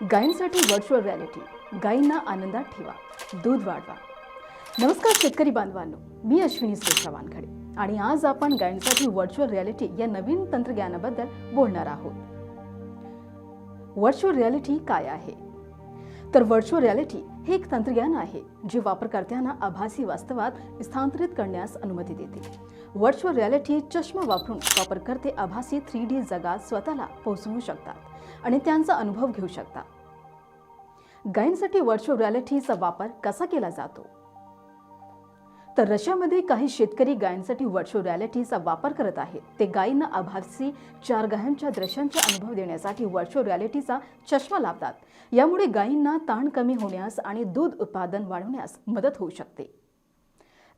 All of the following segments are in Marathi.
गायींसाठी व्हर्च्युअल रियालिटी गायींना आनंदात ठेवा दूध वाढवा. नमस्कार शेतकरी बांधवांनो मी अश्विनी सुरेशा वानखडे आणि आज आपण गायींसाठी व्हर्च्युअल रियालिटी या नवीन तंत्रज्ञानाबद्दल बोलणार आहोत. व्हर्च्युअल रियालिटी काय आहे? तर व्हर्च्युअल रियालिटी हे एक तंत्रज्ञान आहे जे वापरकर्त्यांना आभासी वास्तवात स्थानांतरित करण्यास अनुमती देते. व्हर्च्युअल रियालिटी चष्मा वापरून वापरकर्ते आभासी थ्री डी जगात स्वतःला पोहोचवू शकतात. आणि त्यांचा अनुभव घेऊ शकता. गायींसाठी व्हर्च्युअल रियालिटीचा वापर कसा केला जातो? तर रशियामध्ये काही शेतकरी गायींसाठी व्हर्च्युअल रियालिटीचा वापर करत आहेत. ते गायींना आभासी चार गायांच्या दृश्यांचा अनुभव देण्यासाठी व्हर्च्युअल रियालिटीचा चष्मा लावतात यामुळे गायींना ताण कमी होण्यास आणि दूध उत्पादन वाढवण्यास मदत होऊ शकते.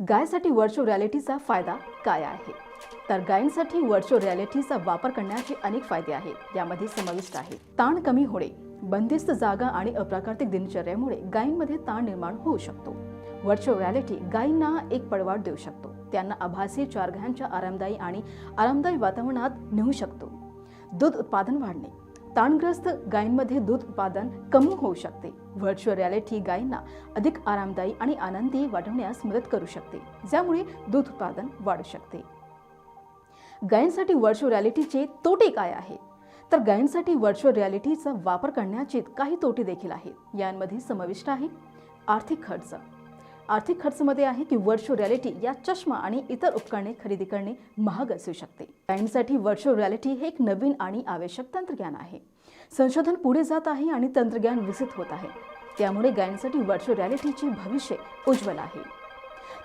गायसाठी व्हर्च्युअल रियालिटीचा फायदा काय आहे? तर गायींसाठी व्हर्च्युअल रियालिटीचा वापर करण्याचे अनेक फायदे आहेत. यामध्ये समाविष्ट आहे. ताण कमी होणे बंदिस्त जागा आणि अप्राकृतिक दिनचर्यामुळे गायींमध्ये ताण निर्माण होऊ शकतो. व्हर्च्युअल रियालिटी गायींना एक पडवाट देऊ शकतो. त्यांना आभासी चार आरामदायी आणि आरामदायी वातावरणात नेऊ शकतो. दूध उत्पादन वाढणे. ताणग्रस्त गायींमध्ये दूध उत्पादन कमी होऊ शकते. व्हर्च्युअल रियालिटी गायींना अधिक आरामदायी आणि आनंदी वाढवण्यास मदत करू शकते. ज्यामुळे दूध उत्पादन वाढू शकते. गायींसाठी व्हर्च्युअल रियालिटीचे तोटे काय आहेत? तर गायींसाठी व्हर्च्युअल रियालिटीचा वापर करण्याचे काही तोटे देखील आहेत. यांमध्ये समाविष्ट आहे आर्थिक खर्च. आर्थिक खर्चमध्ये आहे की व्हर्च्युअल रियालिटी या चष्मा आणि इतर उपकरणे खरेदी करणे महाग असू शकते. गायींसाठी व्हर्च्युअल रियालिटी हे एक नवीन आणि आवश्यक तंत्रज्ञान आहे. संशोधन पुढे जात आहे आणि तंत्रज्ञान विकसित होत आहे. त्यामुळे गायींसाठी व्हर्च्युअल रियालिटीचे भविष्य उज्ज्वल आहे.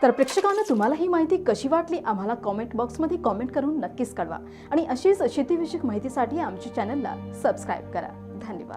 तर प्रेक्षकांना तुम्हाला ही माहिती कशी वाटली आम्हाला कॉमेंट बॉक्समध्ये कॉमेंट करून नक्कीच कळवा. आणि अशीच शेतीविषयक माहितीसाठी आमच्या चॅनलला सबस्क्राईब करा. धन्यवाद.